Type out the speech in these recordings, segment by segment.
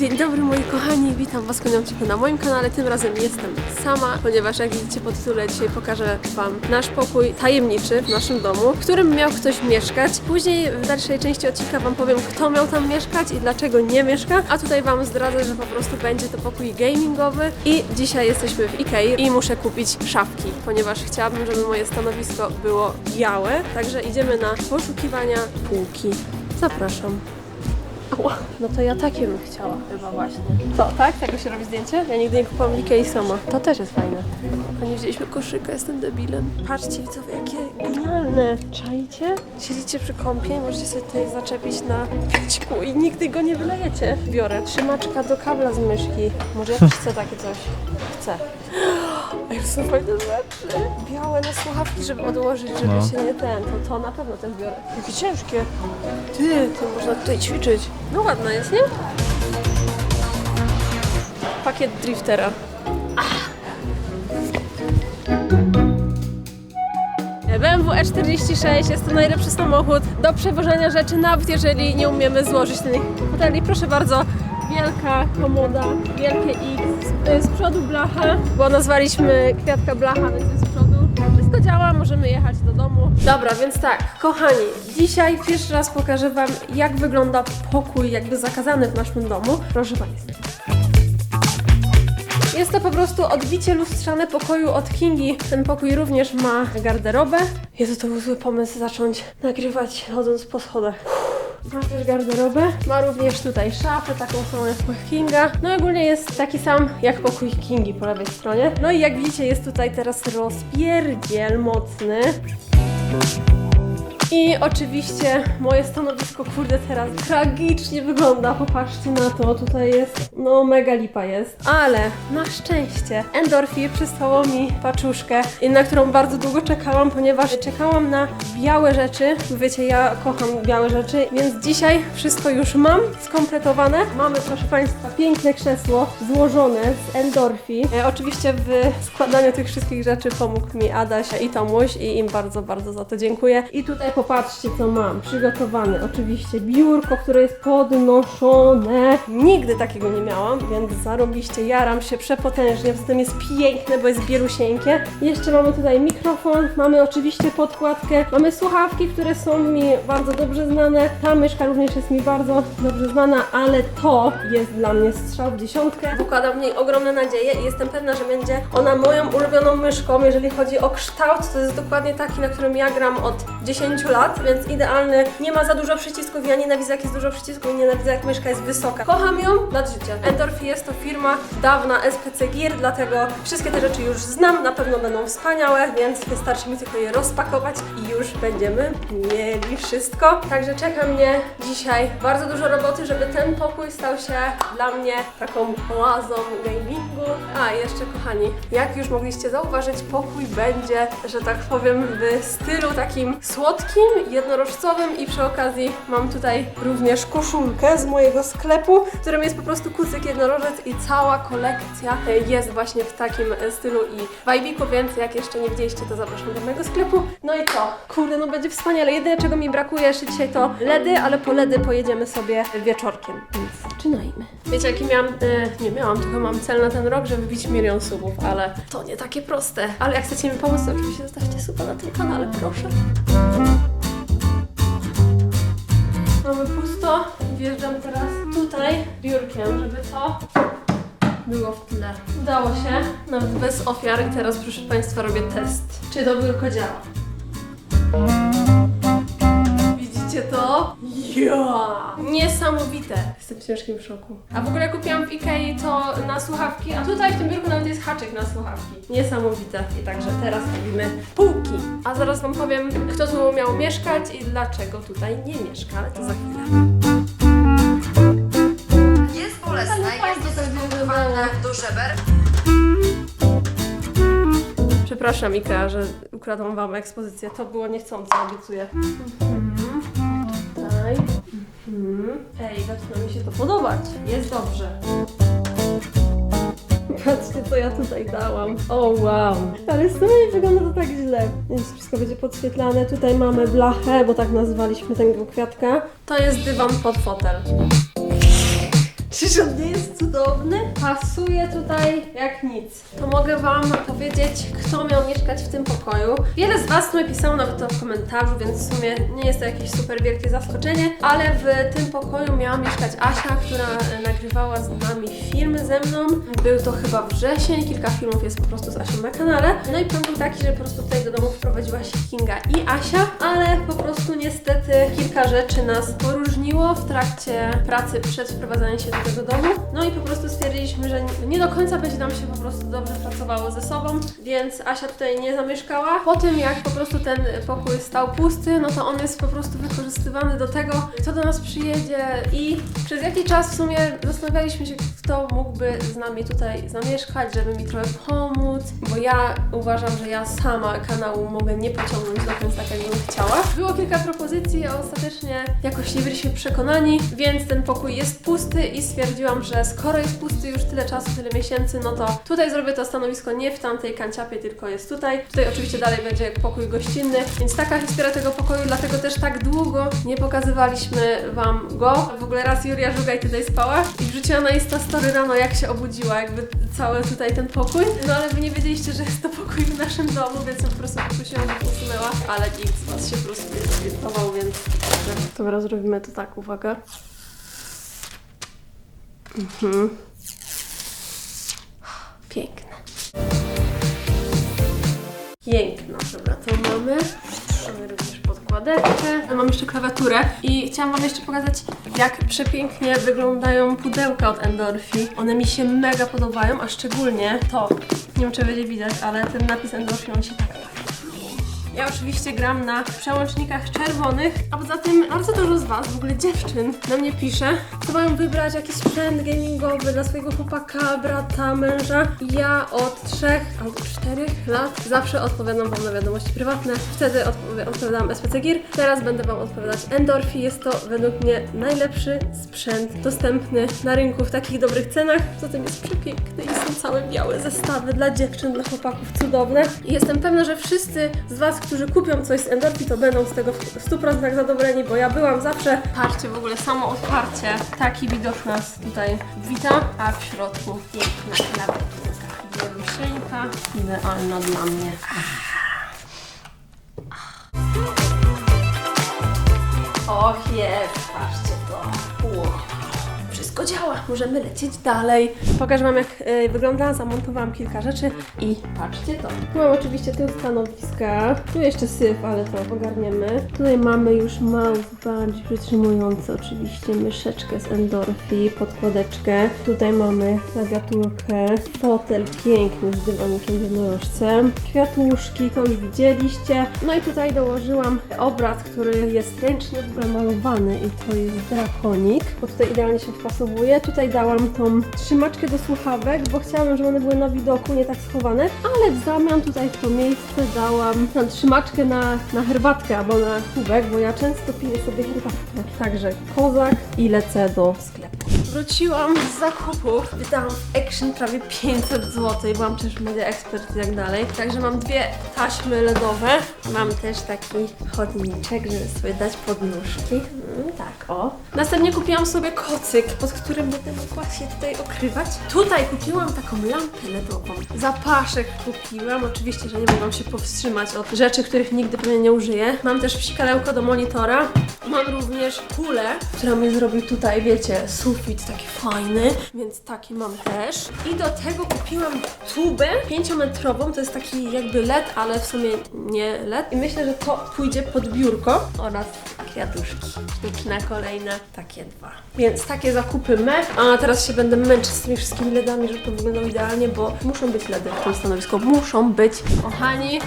Dzień dobry moi kochani, witam was koniączkę na moim kanale. Tym razem jestem sama, ponieważ jak widzicie po tytule dzisiaj pokażę wam nasz pokój tajemniczy w naszym domu, w którym miał ktoś mieszkać. Później w dalszej części odcinka wam powiem kto miał tam mieszkać i dlaczego nie mieszka, a tutaj wam zdradzę, że po prostu będzie to pokój gamingowy i dzisiaj jesteśmy w Ikei i muszę kupić szafki, ponieważ chciałabym, żeby moje stanowisko było białe, także idziemy na poszukiwania półki. Zapraszam. No to ja takie bym chciała chyba właśnie. Co, tak? Tego się robi zdjęcie? Ja nigdy nie kupowałam Ikei sama. To też jest fajne. A nie wzięliśmy koszyka, jestem debilem. Patrzcie widzowie, jakie genialne. Czajcie? Siedzicie przy kąpie i możecie sobie tutaj zaczepić na pićku i nigdy go nie wylejecie. Biorę. Trzymaczka do kabla z myszki. Może ja też chcę takie coś. Chcę. To są fajne rzeczy. Białe na słuchawki, żeby odłożyć, żeby No. się nie ten. To, to na pewno też biorę. Jakie ciężkie. Ty, to można tutaj ćwiczyć. No ładna jest, nie? Pakiet driftera. BMW E46 jest to najlepszy samochód do przewożenia rzeczy, nawet jeżeli nie umiemy złożyć tych foteli. Proszę bardzo, wielka komoda, wielkie X, z, przodu blacha, bo nazwaliśmy kwiatka blacha, więc jest z przodu. Wszystko działa, możemy jechać do domu. Dobra, więc tak, kochani, dzisiaj pierwszy raz pokażę Wam, jak wygląda pokój jakby zakazany w naszym domu. Proszę Państwa. Jest to po prostu odbicie lustrzane pokoju od Kingi. Ten pokój również ma garderobę. Jezu, to był zły pomysł zacząć nagrywać chodząc po schodach. Ma też garderobę. Ma również tutaj szafę, taką samą jak pokój Kinga. No i ogólnie jest taki sam jak pokój Kingi po lewej stronie. No i jak widzicie jest tutaj teraz rozpierdziel mocny. I oczywiście moje stanowisko, kurde, teraz tragicznie wygląda. Popatrzcie na to, tutaj jest, no mega lipa jest. Ale na szczęście Endorfi przysłało mi paczuszkę, na którą bardzo długo czekałam, ponieważ czekałam na białe rzeczy. Wiecie, ja kocham białe rzeczy, więc dzisiaj wszystko już mam skompletowane. Mamy, proszę Państwa, piękne krzesło złożone z Endorfi. E, oczywiście w składaniu tych wszystkich rzeczy pomógł mi Adaś i Tomuś i im bardzo, bardzo za to dziękuję. I tutaj popatrzcie, co mam. Przygotowane oczywiście biurko, które jest podnoszone. Nigdy takiego nie miałam, więc zarobiście jaram się przepotężnie. Poza tym jest piękne, bo jest bielusieńkie. Jeszcze mamy tutaj mikrofon, mamy oczywiście podkładkę, mamy słuchawki, które są mi bardzo dobrze znane. Ta myszka również jest mi bardzo dobrze znana, ale to jest dla mnie strzał w dziesiątkę. Wkładam w niej ogromne nadzieje i jestem pewna, że będzie ona moją ulubioną myszką, jeżeli chodzi o kształt. To jest dokładnie taki, na którym ja gram od 10 lat, więc idealny. Nie ma za dużo przycisków, ja nienawidzę jak jest dużo przycisków i nienawidzę jak myszka jest wysoka. Kocham ją nad życie. Endorphi jest to firma dawna SPC Gear, dlatego wszystkie te rzeczy już znam, na pewno będą wspaniałe, więc wystarczy mi tylko je rozpakować i już będziemy mieli wszystko. Także czeka mnie dzisiaj bardzo dużo roboty, żeby ten pokój stał się dla mnie taką oazą gamingu. A, jeszcze kochani, jak już mogliście zauważyć, pokój będzie, że tak powiem, w stylu takim słodkim, jednorożcowym i przy okazji mam tutaj również koszulkę z mojego sklepu, w którym jest po prostu kucyk jednorożec i cała kolekcja jest właśnie w takim stylu i wajbiku, więc jak jeszcze nie widzieliście, to zapraszam do mojego sklepu. No i co? Kurde, no będzie wspaniale. Jedyne czego mi brakuje jeszcze dzisiaj to LEDy, ale po LEDy pojedziemy sobie wieczorkiem, więc zaczynajmy. Wiecie jaki miałam, e, nie miałam, tylko mam cel na ten rok, żeby wbić milion subów, ale to nie takie proste. Ale jak chcecie mi pomóc, to oczywiście zostawcie suba na tym kanale, proszę. Mamy pusto. Wjeżdżam teraz tutaj biurkiem, żeby to było w tle. Udało się, nawet bez ofiar. Teraz, proszę Państwa, robię test. Czy to biurko działa? Widzicie to? Ja! Niesamowite! Jestem w ciężkim szoku. A w ogóle kupiłam w Ikei to na słuchawki, a tutaj w tym biurku nawet jest haczyk na słuchawki. Niesamowite. I także teraz robimy półki. A zaraz Wam powiem, kto tu miał mieszkać i dlaczego tutaj nie mieszka, ale to za chwilę. Jest bolesne, Ale jest wyglądało. do żeber. Przepraszam Ikea, że ukradłam Wam ekspozycję. To było niechcące, obiecuję. Mhm. Tutaj. Mhm. Ej, zaczyna mi się to podobać. Jest dobrze. Patrzcie, co ja tutaj dałam. O wow. Ale w sumie nie wygląda to tak źle. Więc wszystko będzie podświetlane. Tutaj mamy blachę, bo tak nazwaliśmy tego kwiatka. To jest dywan pod fotel. Czyż on nie jest cudowny? Pasuje tutaj jak nic. To mogę Wam powiedzieć, kto miał mieszkać w tym pokoju. Wiele z Was mi pisało nawet to w komentarzu, więc w sumie nie jest to jakieś super wielkie zaskoczenie, ale w tym pokoju miała mieszkać Asia, która e, nagrywała z nami filmy ze mną. Był to chyba wrzesień, kilka filmów jest po prostu z Asią na kanale. No i plan był taki, że po prostu tutaj do domu wprowadziła się Kinga i Asia, ale po prostu niestety kilka rzeczy nas poróżniło w trakcie pracy przed wprowadzaniem się do tego domu. No i po prostu stwierdziliśmy, że nie do końca będzie nam się po prostu dobrze pracowało ze sobą, więc Asia tutaj nie zamieszkała. Po tym jak po prostu ten pokój stał pusty, no to on jest po prostu wykorzystywany do tego, kto do nas przyjedzie i przez jakiś czas w sumie zastanawialiśmy się, kto mógłby z nami tutaj zamieszkać, żeby mi trochę pomóc, bo ja uważam, że ja sama kanału mogę nie pociągnąć do końca tak, jakbym chciała. Było kilka propozycji, a ostatecznie jakoś nie byliśmy przekonani, więc ten pokój jest pusty i stwierdziłam, że skoro jest pusty już tyle czasu, tyle miesięcy, no to tutaj zrobię to stanowisko nie w tamtej kanciapie, tylko jest tutaj. Tutaj oczywiście dalej będzie pokój gościnny, więc taka historia tego pokoju, dlatego też tak długo nie pokazywaliśmy Wam go. W ogóle raz Julia Żugaj tutaj spała i wrzuciła na Insta story rano, jak się obudziła, jakby cały tutaj ten pokój. No ale Wy nie wiedzieliście, że jest to pokój w naszym domu, więc po prostu poprosiłam, żeby usunęła, ale nikt z Was się po prostu nie zorientował, więc... Dobra, zrobimy to tak, uwaga. Mhm. Piękne. Piękno. Dobra, to mamy. Mamy również podkładeczkę. Mam jeszcze klawiaturę i chciałam Wam jeszcze pokazać, jak przepięknie wyglądają pudełka od Endorfi. One mi się mega podobają, a szczególnie to. Nie wiem, czy będzie widać, ale ten napis Endorfi, on się tak ja oczywiście gram na przełącznikach czerwonych, a poza tym bardzo dużo z Was, w ogóle dziewczyn, na mnie pisze, co mają wybrać jakiś sprzęt gamingowy dla swojego chłopaka, brata, męża. Ja od trzech albo czterech lat zawsze odpowiadam Wam na wiadomości prywatne. Wtedy odpowi- odpowiadałam SPC Gear, teraz będę Wam odpowiadać Endorfi. Jest to według mnie najlepszy sprzęt dostępny na rynku w takich dobrych cenach. Poza tym jest przepiękny i są całe białe zestawy dla dziewczyn, dla chłopaków cudowne. I jestem pewna, że wszyscy z Was, którzy kupią coś z Endorfi, to będą z tego w 100% zadowoleni, bo ja byłam zawsze. Patrzcie, w ogóle samo otwarcie. Taki widok nas tutaj wita, a w środku piękna. Wieruszeńka, idealna dla mnie. Och jest, patrzcie. Wszystko działa, możemy lecieć dalej. Pokażę Wam jak y, wygląda, zamontowałam kilka rzeczy i patrzcie to. Tu mam oczywiście tył stanowiska, tu jeszcze syf, ale to ogarniemy. Tutaj mamy już mouse bardziej przytrzymujący oczywiście myszeczkę z Endorfi, podkładeczkę. Tutaj mamy klawiaturkę, fotel piękny z dywanikiem w kwiatuszki, to już widzieliście. No i tutaj dołożyłam obraz, który jest ręcznie w malowany i to jest drakonik, bo tutaj idealnie się Tutaj dałam tą trzymaczkę do słuchawek, bo chciałam, żeby one były na widoku, nie tak schowane, ale w zamian tutaj w to miejsce dałam tą trzymaczkę na, na herbatkę albo na kubek, bo ja często piję sobie herbatkę. Także kozak i lecę do sklepu. Wróciłam z zakupów, wydałam Action prawie 500 zł, byłam też media ekspert i tak dalej. Także mam dwie taśmy LEDowe, mam też taki chodniczek, żeby sobie dać podnóżki. Mm, tak, o. Następnie kupiłam sobie kocyk, pod którym będę mogła się tutaj okrywać. Tutaj kupiłam taką lampę LEDową. Zapaszek kupiłam, oczywiście, że nie mogłam się powstrzymać od rzeczy, których nigdy pewnie nie użyję. Mam też psikalełko do monitora. Mam również kulę, która mi zrobił tutaj, wiecie, sufit taki fajny, więc taki mam też. I do tego kupiłam tubę 5-metrową, to jest taki jakby LED, ale w sumie nie LED. I myślę, że to pójdzie pod biurko oraz kwiatuszki. Sztuczne kolejne, takie dwa. Więc takie zakupy me. A teraz się będę męczyć z tymi wszystkimi LEDami, żeby to wyglądało idealnie, bo muszą być LEDy w tym stanowisku. Muszą być. Kochani,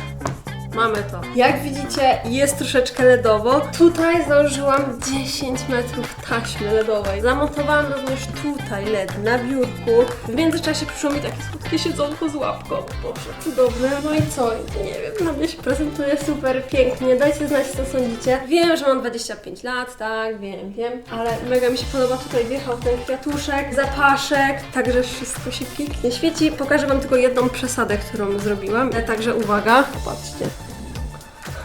Mamy to. Jak widzicie, jest troszeczkę LEDowo. Tutaj założyłam 10 metrów taśmy LEDowej. Zamontowałam również tutaj LED na biurku. W międzyczasie przyszło mi takie słodkie siedzonko z łapką. Boże, cudowne. No i co? Nie wiem, dla mnie się prezentuje super pięknie. Dajcie znać, co sądzicie. Wiem, że mam 25 lat, tak, wiem, wiem, ale mega mi się podoba. Tutaj wjechał ten kwiatuszek, zapaszek, także wszystko się pięknie świeci. Pokażę Wam tylko jedną przesadę, którą zrobiłam. E, Także uwaga, patrzcie.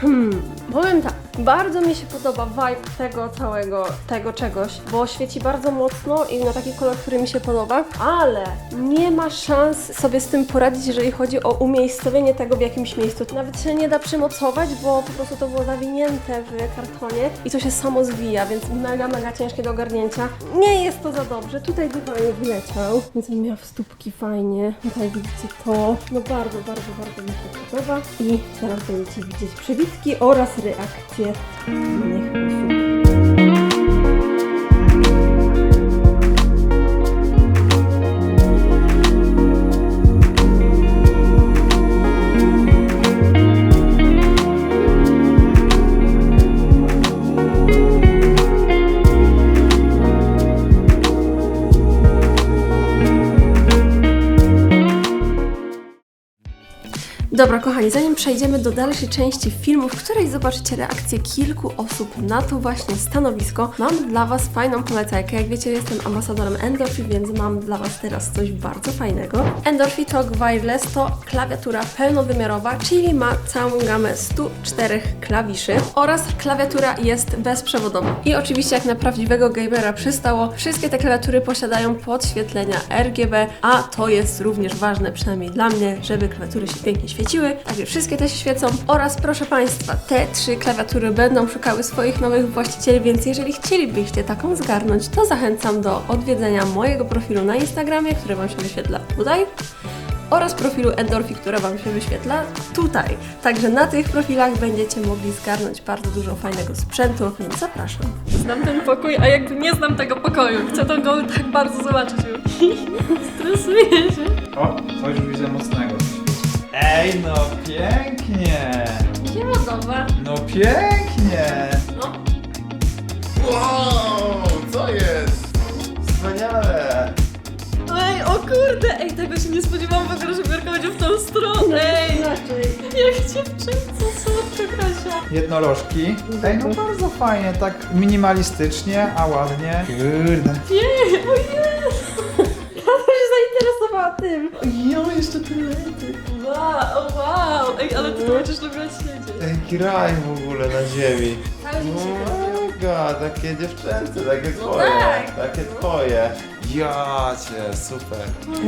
Hmm, powiem tak. Bardzo mi się podoba vibe tego całego, tego czegoś, bo świeci bardzo mocno i na taki kolor, który mi się podoba, ale nie ma szans sobie z tym poradzić, jeżeli chodzi o umiejscowienie tego w jakimś miejscu. Nawet się nie da przymocować, bo po prostu to było zawinięte w kartonie i to się samo zwija, więc mega, mega ciężkie do ogarnięcia. Nie jest to za dobrze. Tutaj zupełnie wyleciał, więc on miał stópki fajnie. Tutaj widzicie to. No bardzo, bardzo, bardzo mi się podoba. I teraz będziecie widzieć przebitki oraz reakcje innych osób. Dobra, kochani, zanim przejdziemy do dalszej części filmu, w której zobaczycie reakcję kilku osób na to właśnie stanowisko, mam dla Was fajną polecajkę. Jak wiecie, jestem ambasadorem Endorphi, więc mam dla Was teraz coś bardzo fajnego. Endorphi Talk Wireless to klawiatura pełnowymiarowa, czyli ma całą gamę 104 klawiszy oraz klawiatura jest bezprzewodowa. I oczywiście, jak na prawdziwego gamera przystało, wszystkie te klawiatury posiadają podświetlenia RGB, a to jest również ważne, przynajmniej dla mnie, żeby klawiatury się pięknie świeciły. Także wszystkie te się świecą. Oraz proszę Państwa, te trzy klawiatury będą szukały swoich nowych właścicieli, więc jeżeli chcielibyście taką zgarnąć, to zachęcam do odwiedzenia mojego profilu na Instagramie, który Wam się wyświetla tutaj oraz profilu Endorfi, które Wam się wyświetla tutaj. Także na tych profilach będziecie mogli zgarnąć bardzo dużo fajnego sprzętu, więc zapraszam. Znam ten pokój, a jakby nie znam tego pokoju. Chcę to go tak bardzo zobaczyć już. Stresuję się. O, coś już widzę mocnego. Ej, no pięknie! Nie podoba. No pięknie! No. Wow, co jest? Wspaniale! Ej, o kurde! Ej, tego się nie spodziewałam w ogóle, że Biorka będzie w tą stronę. Ej, Inaczej. jak dziewczynce słodka Kasia. Jednorożki. Ej, no bardzo fajnie, tak minimalistycznie, a ładnie. Kurde. Nie, o Jezu. Kasia się zainteresowała tym. Jo, jeszcze tyle. Wow, wow. Ej, ale ty to będziesz lubiła siedzieć. Ej, graj w ogóle na ziemi. Cały dzień się robił. Mega, takie dziewczęce, takie No twoje, tak. takie twoje. Ja cię, super.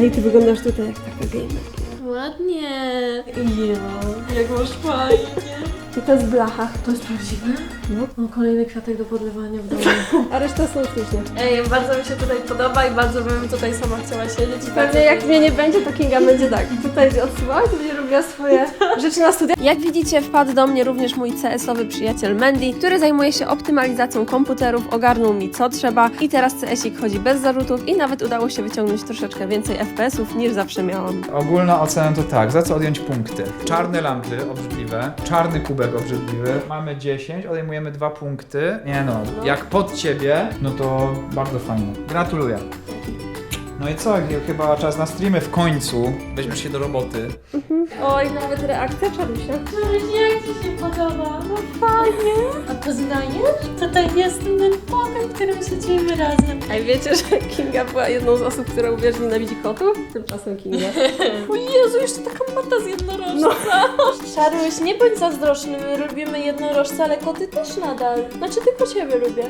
Ej, ty wyglądasz tutaj jak taka gamer. Ładnie. Jo, jak masz fajnie. I to jest blacha. To jest prawdziwe? No. Mam kolejny kwiatek do podlewania w domu. A reszta są sztuczne. Ej, bardzo mi się tutaj podoba i bardzo bym tutaj sama chciała siedzieć. i Pewnie bardzo jak mnie nie będzie, to Kinga będzie tak. Tutaj się odsyłała, to będzie robiła swoje rzeczy na studia. Jak widzicie, wpadł do mnie również mój CS-owy przyjaciel Mandy, który zajmuje się optymalizacją komputerów, ogarnął mi co trzeba i teraz CS-ik chodzi bez zarzutów i nawet udało się wyciągnąć troszeczkę więcej FPS-ów niż zawsze miałam. Ogólna ocena to tak, za co odjąć punkty? Czarne lampy obrzydliwe, czarny kubek obrzydliwy, mamy 10, odejmujemy 2 punkty. Nie no, jak pod ciebie, no to bardzo fajnie. Gratuluję. No i co, chyba czas na streamy w końcu. Weźmiesz się do roboty. Oj, nawet reakcja Czarusia. Jak Ci się podoba? No fajnie. A poznajesz? Tutaj jest ten pokój, w którym siedzimy razem. A wiecie, że Kinga była jedną z osób, która uwierzy nienawidzi kotów? Tymczasem Kinga. O Jezu, jeszcze taka mata z jednorożca. Szaruś, nie bądź zazdrosny, my lubimy jednorożce, ale koty też nadal. Znaczy tylko Ciebie lubię.